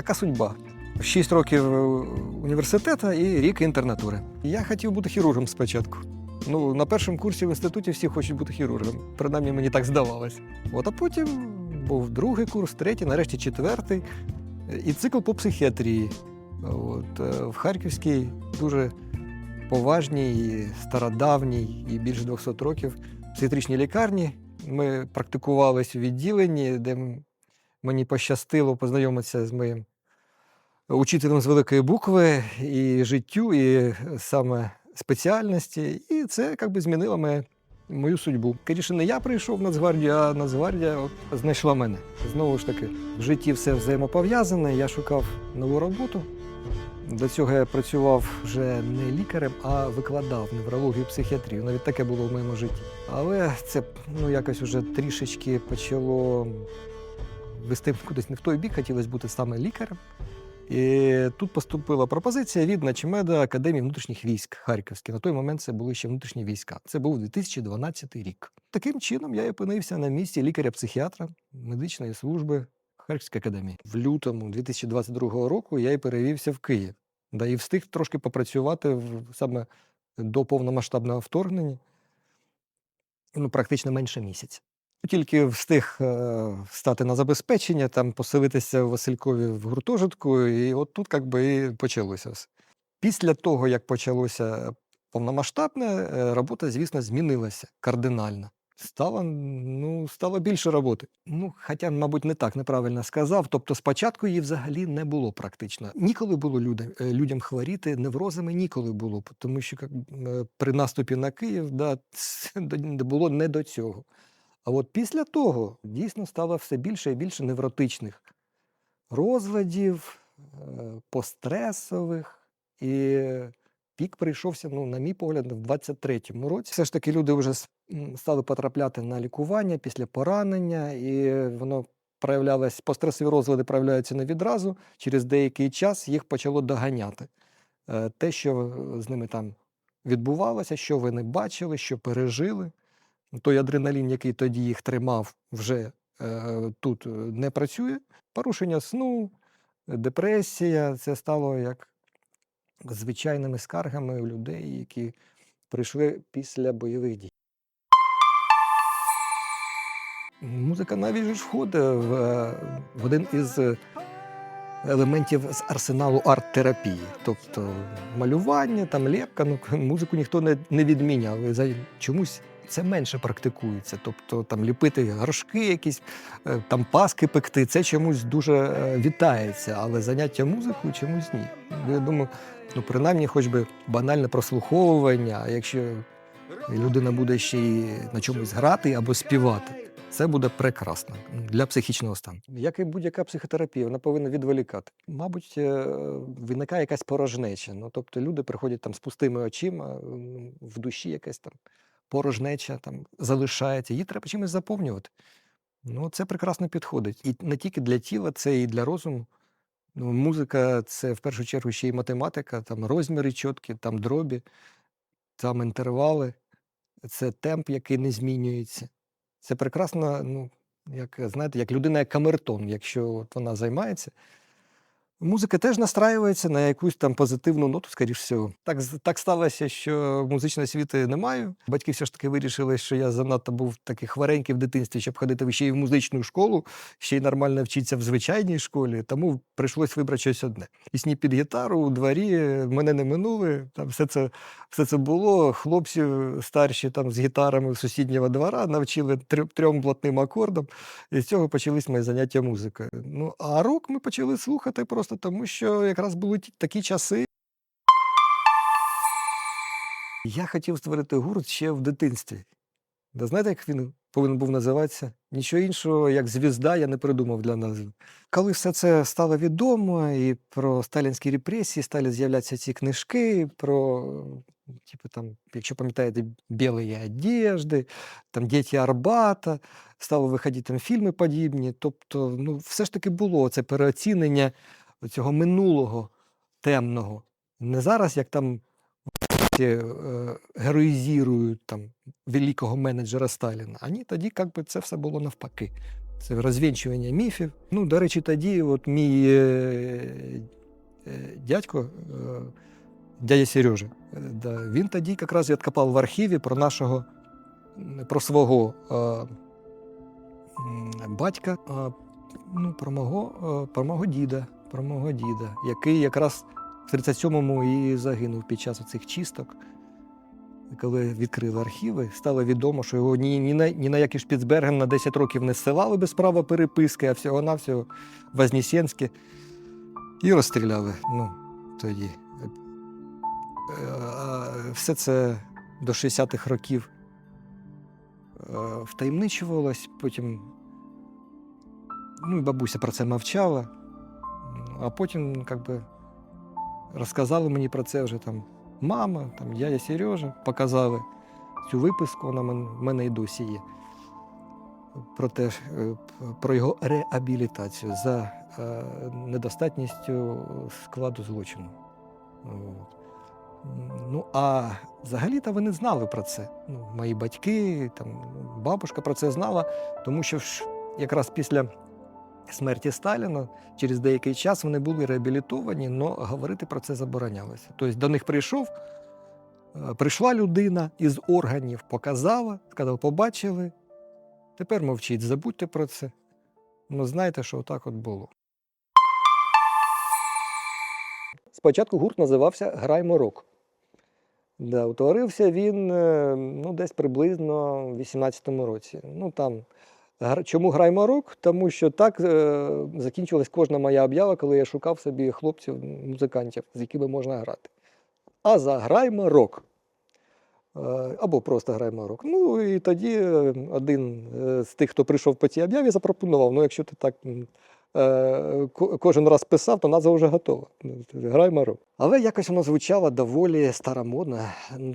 така судьба. Шість років е, університету і рік інтернатури. Я хотів бути хірургом спочатку. Ну, на першому курсі в інституті всі хочуть бути хірургом. Принаймні мені так здавалось. От, а потім був другий курс, третій, нарешті четвертий. І цикл по психіатрії. От, е, в Харківській дуже поважній, стародавній і більше 200 років психіатричній лікарні. Ми практикувалися в відділенні, де мені пощастило познайомитися з моїм учителем з великої букви і життю, і саме спеціальності. І це як би змінило моє, мою судьбу. Скоріше, не я прийшов в Нацгвардію, а Нацгвардія знайшла мене. Знову ж таки, в житті все взаємопов'язане. Я шукав нову роботу. До цього я працював вже не лікарем, а викладав неврологію психіатрію. Навіть таке було в моєму житті. Але це ну, якось вже трішечки почало вести кудись не в той бік, хотілося бути саме лікарем. І тут поступила пропозиція від Начмеда Академії внутрішніх військ Харківської. На той момент це були ще внутрішні війська. Це був 2012 рік. Таким чином я опинився на місці лікаря-психіатра медичної служби Харківської академії. В лютому 2022 року я і перевівся в Київ. Да, і встиг трошки попрацювати в, саме до повномасштабного вторгнення. Ну, практично менше місяця. Тільки встиг е, стати на забезпечення, там поселитися в Василькові в гуртожитку, і от тут як би і почалося. Після того, як почалося повномасштабне, е, робота, звісно, змінилася кардинально. Стало, ну, стало більше роботи. Ну, хоча, мабуть, не так неправильно сказав. Тобто, спочатку її взагалі не було практично. Ніколи було людям, е, людям хворіти неврозами, ніколи було, тому що як, при наступі на Київ да, було не до цього. А от після того дійсно стало все більше і більше невротичних розладів, е, постресових. І пік прийшовся, ну, на мій погляд, в 23-му році. Все ж таки люди вже стали потрапляти на лікування після поранення, і воно проявлялось, постресові розлади проявляються не відразу. Через деякий час їх почало доганяти. Е, Те, що з ними там відбувалося, що вони бачили, що пережили той адреналін, який тоді їх тримав, вже е, тут е, не працює. Порушення сну, депресія це стало як звичайними скаргами у людей, які прийшли після бойових дій. Музика навіть ж входить в, е, в один із елементів з арсеналу арт-терапії. Тобто малювання, там лепка, ну, музику ніхто не, не відміняв. Чомусь це менше практикується. Тобто там ліпити горшки, якісь е, там паски пекти, це чомусь дуже е, вітається, але заняття музикою чомусь ні. Я думаю, ну принаймні, хоч би банальне прослуховування, якщо людина буде ще й на чомусь грати або співати. Це буде прекрасно для психічного стану. Як і будь-яка психотерапія, вона повинна відволікати. Мабуть, е, виникає якась порожнеча. Ну, тобто люди приходять там з пустими очима, в душі якась там порожнеча там залишається. Її треба чимось заповнювати. Ну, це прекрасно підходить. І не тільки для тіла, це і для розуму. Ну, музика це в першу чергу ще й математика, там розміри чіткі, там дробі, там інтервали, це темп, який не змінюється. Це прекрасно, ну, як знаєте, як людина, як камертон, якщо от вона займається. Музика теж настраюється на якусь там позитивну ноту, скоріш всього. Так, так сталося, що музичної освіти не маю. Батьки все ж таки вирішили, що я занадто був такий хворенький в дитинстві, щоб ходити ще й в музичну школу, ще й нормально вчитися в звичайній школі. Тому прийшлось вибрати щось одне. Пісні під гітару у дворі мене не минули. Там все це, все це було. Хлопці старші там з гітарами з сусіднього двора навчили трьом блатним акордам. І з цього почались мої заняття музикою. Ну, а рок ми почали слухати просто тому, що якраз були такі часи. Я хотів створити гурт ще в дитинстві. Да знаєте, як він повинен був називатися? Нічого іншого, як звізда, я не придумав для назви. Коли все це стало відомо, і про сталінські репресії стали з'являтися ці книжки, про, типу, там, якщо пам'ятаєте, білої одежди, там діти Арбата, стали виходити там фільми подібні. Тобто, ну, все ж таки було це переоцінення цього минулого темного. Не зараз, як там е, героїзірують там великого менеджера Сталіна. А ні, тоді як би це все було навпаки. Це розвінчування міфів. Ну, до речі, тоді от мій е, е, дядько, е, дядя Сережа, е, да, він тоді якраз відкопав в архіві про нашого, про свого е, батька, е, ну, про мого, е, про мого діда, про мого діда, який якраз в 37-му і загинув під час цих чисток. Коли відкрили архіви, стало відомо, що його ні, ні, на, ні на який Шпіцберген на 10 років не зсилали без права переписки, а всього-навсього Вознесенське. І розстріляли. Ну, тоді. Е, Все це до 60-х років е, втаємничувалось, потім ну, і бабуся про це мовчала, а потім, як би, розказали мені про це вже там мама, там дядя Сережа показали цю виписку, вона в мене і досі є. Про те, е, про його реабілітацію за е, недостатністю складу злочину. Ну, а взагалі-то вони знали про це. Ну, мої батьки, там, бабушка про це знала, тому що ж якраз після смерті Сталіна через деякий час вони були реабілітовані, але говорити про це заборонялося. Тобто до них прийшов, е, прийшла людина із органів, показала, сказала, побачили. Тепер мовчіть, забудьте про це. Ну, знаєте, що отак от було. Спочатку гурт називався Граймо Рок. Да, утворився він е, ну, десь приблизно в 18-му році. Ну, там, чому граймо рок? Тому що так е, закінчилась кожна моя об'ява, коли я шукав собі хлопців, музикантів, з якими можна грати. А заграймо рок. Е, Або просто граємо рок. Ну і тоді е, один е, з тих, хто прийшов по цій об'яві, запропонував: ну, якщо ти так е, кожен раз писав, то назва вже готова. Граймо рок. Але якось воно звучало доволі старомодно.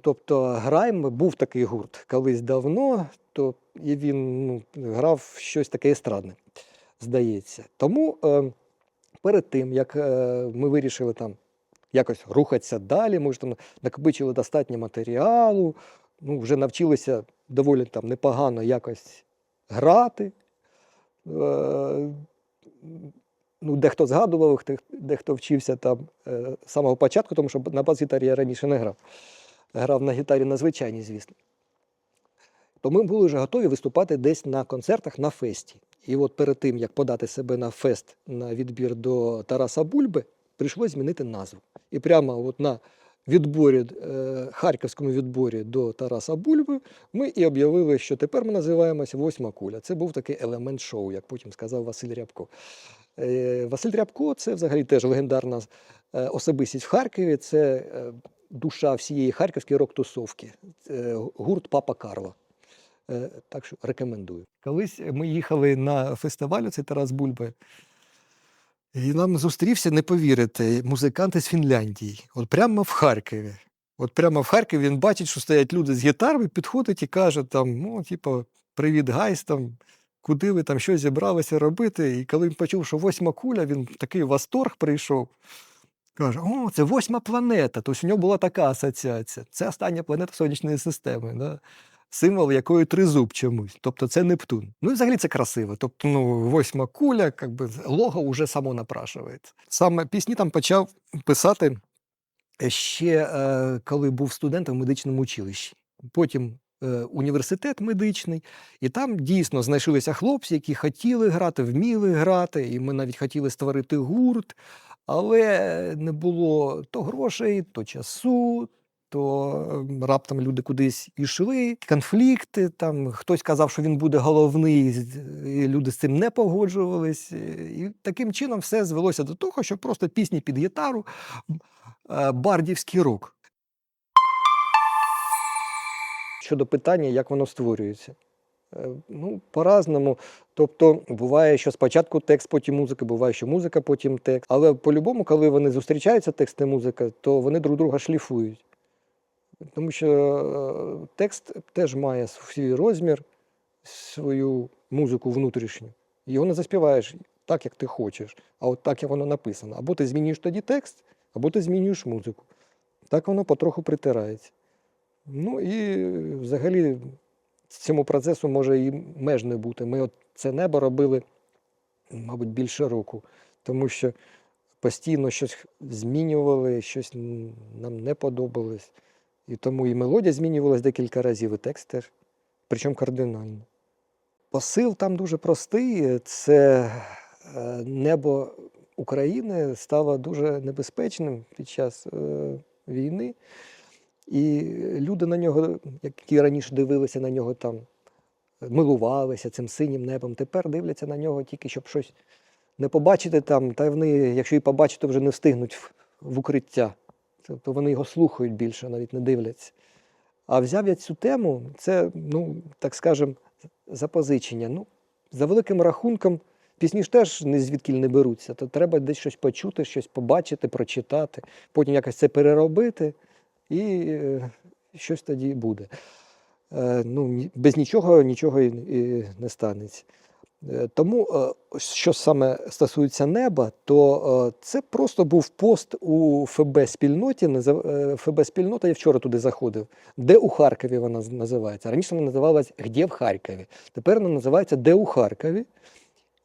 Тобто грайм був такий гурт колись давно, то і він ну, грав щось таке естрадне, здається. Тому е, перед тим, як е, ми вирішили там якось рухатися далі, ми ж там накопичили достатньо матеріалу, ну, вже навчилися доволі там непогано якось грати. Е, ну, дехто згадував, дехто вчився там е, з самого початку, тому що на бас-гітарі я раніше не грав. Грав на гітарі на звичайній, звісно. То ми були вже готові виступати десь на концертах на фесті. І от перед тим, як подати себе на фест на відбір до Тараса Бульби, прийшлось змінити назву. І прямо от на відборі, е, харківському відборі до Тараса Бульби ми і об'явили, що тепер ми називаємося Восьма куля. Це був такий елемент шоу, як потім сказав Василь Рябко. Е, Василь Рябко це взагалі теж легендарна е, особистість в Харкові. Це душа всієї харківської рок-тусовки. Гурт Папа Карло. Е, Так що рекомендую. Колись ми їхали на фестиваль, це Тарас Бульба. І нам зустрівся, не повірите, музикант із Фінляндії. От прямо в Харкові. От прямо в Харкові він бачить, що стоять люди з гітарами, підходить і каже: там, ну, типу, привіт, гайс, там, куди ви там щось зібралися робити. І коли він почув, що восьма куля, він такий восторг прийшов. Каже: О, це восьма планета. Тобто у нього була така асоціація. Це остання планета Сонячної системи. Да? Символ якої тризуб чомусь. Тобто це Нептун. Ну і взагалі це красиво. Тобто, ну, восьма куля, як би лого вже само напрашується. Саме пісні там почав писати ще е, коли був студентом в медичному училищі. Потім е, університет медичний, і там дійсно знайшлися хлопці, які хотіли грати, вміли грати, і ми навіть хотіли створити гурт, але не було то грошей, то часу. То ем, раптом люди кудись ішли, конфлікти. Там хтось казав, що він буде головний, і люди з цим не погоджувались. І таким чином все звелося до того, що просто пісні під гітару, е, бардівський рок. Щодо питання, як воно створюється. Е, Ну, по-разному. Тобто, буває, що спочатку текст, потім музика, буває, що музика, потім текст. Але по-любому, коли вони зустрічаються, текст і музика, то вони друг друга шліфують. Тому що е, текст теж має свій розмір, свою музику внутрішню. Його не заспіваєш так, як ти хочеш, а от так, як воно написано. Або ти змінюєш тоді текст, або ти змінюєш музику. Так воно потроху притирається. Ну і взагалі цьому процесу може і меж не бути. Ми от це небо робили, мабуть, більше року, тому що постійно щось змінювали, щось нам не подобалось. І тому і мелодія змінювалась декілька разів, і текст теж, причому кардинально. Посил там дуже простий. Це е, небо України стало дуже небезпечним під час е, війни. І люди на нього, які раніше дивилися на нього там, милувалися цим синім небом, тепер дивляться на нього тільки, щоб щось не побачити там, та вони, якщо і побачать, то вже не встигнуть в, в укриття. Тобто вони його слухають більше, навіть не дивляться. А взяв я цю тему, це, ну, так скажем, запозичення. Ну, за великим рахунком, пісні ж теж не звідкіль не беруться, то треба десь щось почути, щось побачити, прочитати, потім якось це переробити, і е, щось тоді буде. Е, ну, без нічого нічого і, і не станеться. Е, Тому, е, що саме стосується неба, то е, це просто був пост у ФБ-спільноті. ФБ-спільнота, я вчора туди заходив, де у Харкові вона називається. Раніше вона називалась Где в Харкові. Тепер вона називається Де у Харкові.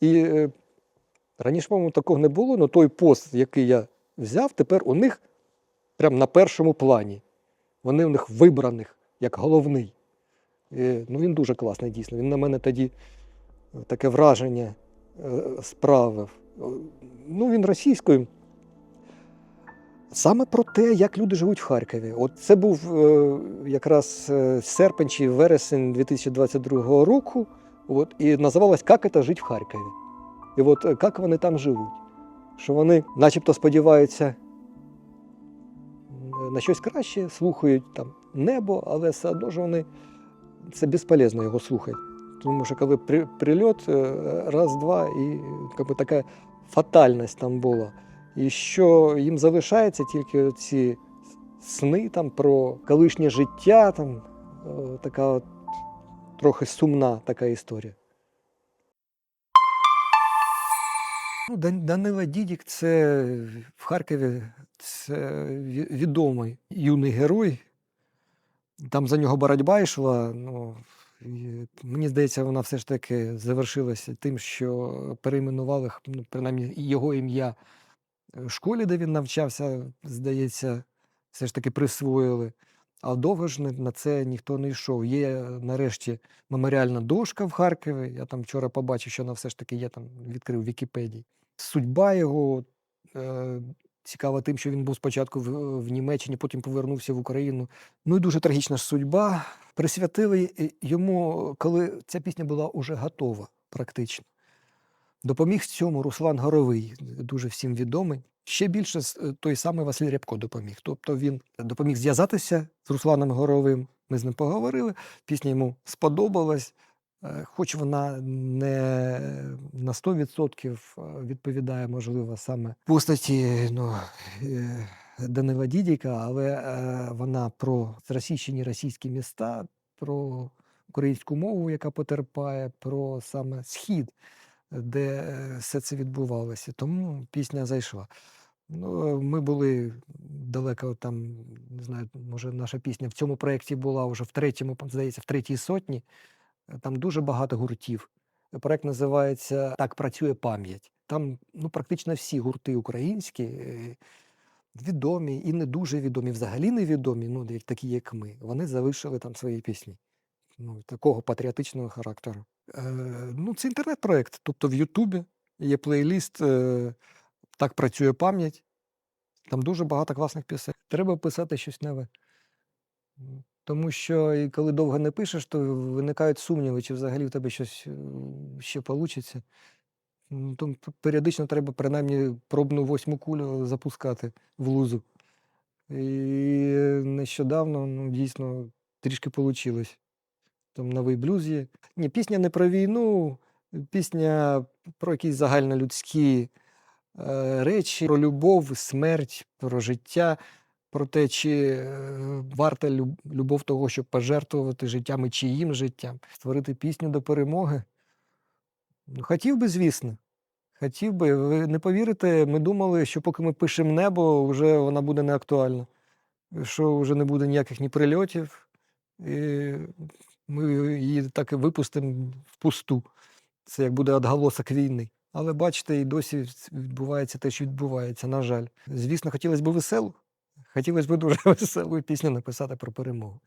І раніше, по-моєму, такого не було, але той пост, який я взяв, тепер у них прямо на першому плані. Вони у них вибраних як головний. Ну, він дуже класний, дійсно. Він на мене тоді таке враження е, справив. Е, Ну, він російською. Саме про те, як люди живуть в Харкові. От це був е, якраз е, серпень чи вересень 2022 року. От, і називалось Як це жити в Харкові. І от е, як вони там живуть. Що вони начебто сподіваються е, на щось краще, слухають там небо, але все одно ж вони це безполезно його слухати. Тому що коли при, прильот, е, раз-два, і як би, така фатальність там була. І що їм залишається тільки ці сни там про колишнє життя, там е, така от, трохи сумна така історія. Ну, Данила Дідік це в Харкові це відомий юний герой. Там за нього боротьба йшла. Ну, мені здається, вона все ж таки завершилася тим, що перейменували ну, принаймні його ім'я в школі, де він навчався, здається, все ж таки присвоїли. А довго ж на це ніхто не йшов. Є нарешті меморіальна дошка в Харкові. Я там вчора побачив, що вона все ж таки є там, відкрив Вікіпедії. Судьба його е, цікава тим, що він був спочатку в, в Німеччині, потім повернувся в Україну. Ну і дуже трагічна судьба. Присвятили йому, коли ця пісня була уже готова, практично. Допоміг цьому Руслан Горовий, дуже всім відомий. Ще більше е, той самий Василь Рябко допоміг. Тобто він допоміг зв'язатися з Русланом Горовим. Ми з ним поговорили. Пісня йому сподобалась, хоч вона не на 100% відповідає, можливо, саме постаті ну, е, Данила Дідіка, але е, вона про зросійщені російські міста, про українську мову, яка потерпає, про саме схід де е, все це відбувалося. Тому пісня зайшла. Ну, ми були далеко там, не знаю, може, наша пісня в цьому проєкті була вже в третьому, здається, в третій сотні. Е, Там дуже багато гуртів. Проєкт називається Так працює пам'ять. Там ну, практично всі гурти українські, е, відомі і не дуже відомі, взагалі невідомі, ну, такі, як ми, вони залишили там свої пісні. Ну, такого патріотичного характеру. Е, ну, це інтернет-проєкт. Тобто в Ютубі є плейліст е, Так працює пам'ять. Там дуже багато класних пісень. Треба писати щось нове. Тому що і коли довго не пишеш, то виникають сумніви, чи взагалі в тебе щось ще вийде. Тому періодично треба принаймні пробну восьму кулю запускати в лузу. І нещодавно ну, дійсно трішки вийшло. Там новий блюз є. Ні, пісня не про війну, пісня про якісь загальнолюдські е, речі, про любов, смерть, про життя, про те, чи е, варта любов того, щоб пожертвувати життям чиїм життям, створити пісню до перемоги. Ну, Хотів би, звісно. Хотів би. Ви не повірите, ми думали, що поки ми пишемо небо, вже вона буде не актуальна. Що вже не буде ніяких ні прильотів. І ми її так і випустимо впусту. Це як буде отголосок війни. Але бачите, і досі відбувається те, що відбувається, на жаль. Звісно, хотілося б веселу. Хотілося б дуже веселу пісню написати про перемогу.